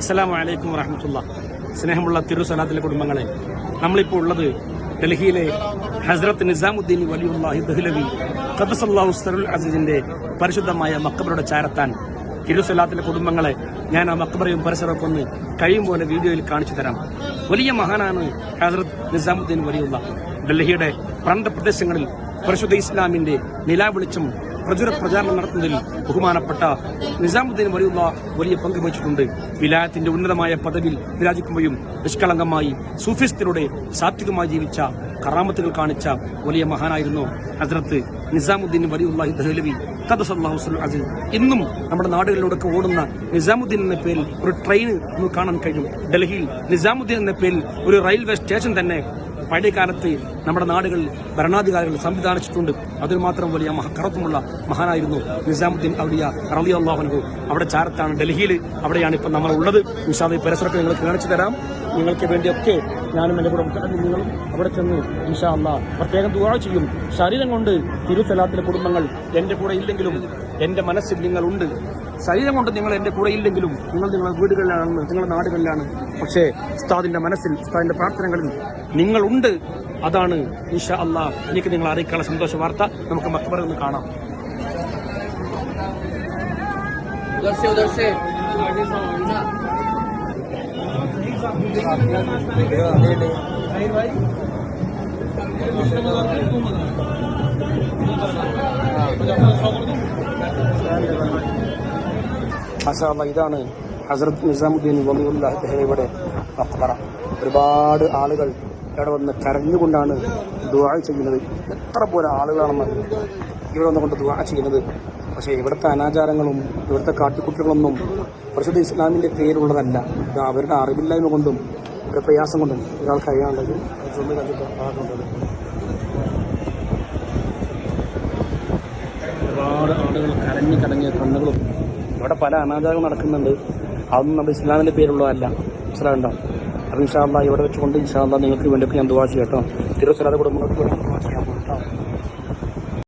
അസ്സലാമു വലൈക്കും വറഹമത്തുള്ള. സ്നേഹമുള്ള തിരുസലാത്തിലെ കുടുംബങ്ങളെ നമ്മളിപ്പോൾ ഉള്ളത് ഡൽഹിയിലെ ഹസ്രത്ത് നിസാമുദ്ദീൻ വലിയുല്ലാഹി ദഹ്ലവി ഖദ്സല്ലാഹു സറുൽ അസീസിന്റെ പരിശുദ്ധമായ മക്കബറുടെ ചാരത്താൻ തിരുസലാത്തിലെ കുടുംബങ്ങളെ ഞാൻ ആ മക്കബറയും പരിസരമൊക്കെ ഒന്ന് കഴിയും പോലെ വീഡിയോയിൽ കാണിച്ചു തരാം. വലിയ മഹാനാണ് ഹസ്രത്ത് നിസാമുദ്ദീൻ വലിയുള്ള ഡൽഹിയുടെ പ്രണ്ട പ്രദേശങ്ങളിൽ പരിശുദ്ധ ഇസ്ലാമിന്റെ നിലാവെളിച്ചം പ്രചുര പ്രചാരണം നടത്തുന്നതിൽ ബഹുമാനപ്പെട്ട നിസാമുദ്ദീൻ വലിയുള്ള വലിയ പങ്ക് വഹിച്ചിട്ടുണ്ട്. വിലായത്തിന്റെ ഉന്നതമായ പദവിയിൽ വിരാജിക്കുമ്പോഴും നിഷ്കളങ്കമായി സൂഫിസ്റ്റിലൂടെ സാത്വികമായി ജീവിച്ച കറാമത്തുകൾ കാണിച്ച വലിയ മഹാനായിരുന്നു ഹസ്രത്ത് നിസാമുദ്ദീൻ വലിയുള്ള ദഹ്ലവി. അസീസ് ഇന്നും നമ്മുടെ നാടുകളിലൂടെ ഓടുന്ന നിസാമുദ്ദീൻ എന്ന പേരിൽ ഒരു ട്രെയിൻ നമുക്ക് കാണാൻ കഴിയും ഡൽഹിയിൽ നിസാമുദ്ദീൻ എന്ന പേരിൽ ഒരു റെയിൽവേ സ്റ്റേഷൻ തന്നെ പഴയ കാലത്ത് നമ്മുടെ നാടുകളിൽ ഭരണാധികാരികൾ സംവിധാനിച്ചിട്ടുണ്ട്. അതിന് മാത്രം വലിയ മഹക്കറത്വമുള്ള മഹാനായിരുന്നു നിസാമുദ്ദീൻ ഔലിയ റലി അള്ളാഹുനു അവിടെ ചാരത്താണ് ഡൽഹിയിൽ അവിടെയാണ് ഇപ്പം നമ്മൾ ഉള്ളത്. നിഷാദ് ഈ പരിസരത്ത് നിങ്ങൾക്ക് കാണിച്ചു തരാം. നിങ്ങൾക്ക് വേണ്ടിയൊക്കെ ഞാനും എന്റെ കൂടെ നിങ്ങളും അവിടെ ചെന്ന് ഇൻഷാ അള്ളാ പ്രത്യേകം ദുവാ ചെയ്യും. ശരീരം കൊണ്ട് തിരുസലാത്തിലെ കുടുംബങ്ങൾ എന്റെ കൂടെ ഇല്ലെങ്കിലും എൻ്റെ മനസ്സിൽ നിങ്ങളുണ്ട് ശരീരം കൊണ്ട് നിങ്ങൾ എൻ്റെ കൂടെ ഇല്ലെങ്കിലും നിങ്ങൾ നിങ്ങളുടെ വീടുകളിലാണ് നിങ്ങളുടെ നാടുകളിലാണ് പക്ഷേ ഉസ്താദിന്റെ മനസ്സിൽ ഉസ്താദിന്റെ പ്രാർത്ഥനകളിൽ നിങ്ങളുണ്ട് അതാണ് ഇൻഷാ അള്ളാ എനിക്ക് നിങ്ങൾ അറിയിക്കാനുള്ള സന്തോഷ വാർത്ത നമുക്ക് മക്ബറ ഒന്ന് കാണാം उधर से उधर से മാഷാ അള്ളാ ഇതാണ് ഹസരത്ത് നിസാമുദ്ദീൻ വലിയുടെ മക്ബറ ഒരുപാട് ആളുകൾ ഇവിടെ വന്ന് കരഞ്ഞുകൊണ്ടാണ് ദുവാ ചെയ്യുന്നത്. എത്ര പോലെ ആളുകളാണെന്ന് ഇവിടെ വന്നുകൊണ്ട് ദുവാ ചെയ്യുന്നത്. പക്ഷേ ഇവിടുത്തെ അനാചാരങ്ങളും ഇവിടുത്തെ കാട്ടിക്കുട്ടികളൊന്നും പരിശുദ്ധ ഇസ്ലാമിന്റെ പേരുള്ളതല്ല ഇത് അവരുടെ അറിവില്ലായ്മ കൊണ്ടും ഒരു പ്രയാസം കൊണ്ടും ഒരാൾക്ക് അറിയാനുള്ളത് സ്വന്തം കണ്ടിട്ട് ആകുന്നത് ഒരുപാട് ആളുകൾ കരഞ്ഞു കണ്ണുകളും ഇവിടെ പല അനാചാരങ്ങൾ നടക്കുന്നുണ്ട്. അതൊന്നും നമ്മുടെ ഇസ്ലാമിന്റെ പേരുള്ളതല്ല മനസ്സിലാകണ്ടോ അപ്പം ഇൻഷാല്ല ഇവിടെ വെച്ചുകൊണ്ട് ഇൻഷാല്ല നിങ്ങൾക്ക് വേണ്ടിയിട്ട് ഞാൻ ദുവാ ചെയ്യാം കേട്ടോ. തിരുവസ്ഥലത്തെ കുടുംബങ്ങൾക്ക് വേണ്ടി ദുവാ ചെയ്യാൻ കേട്ടോ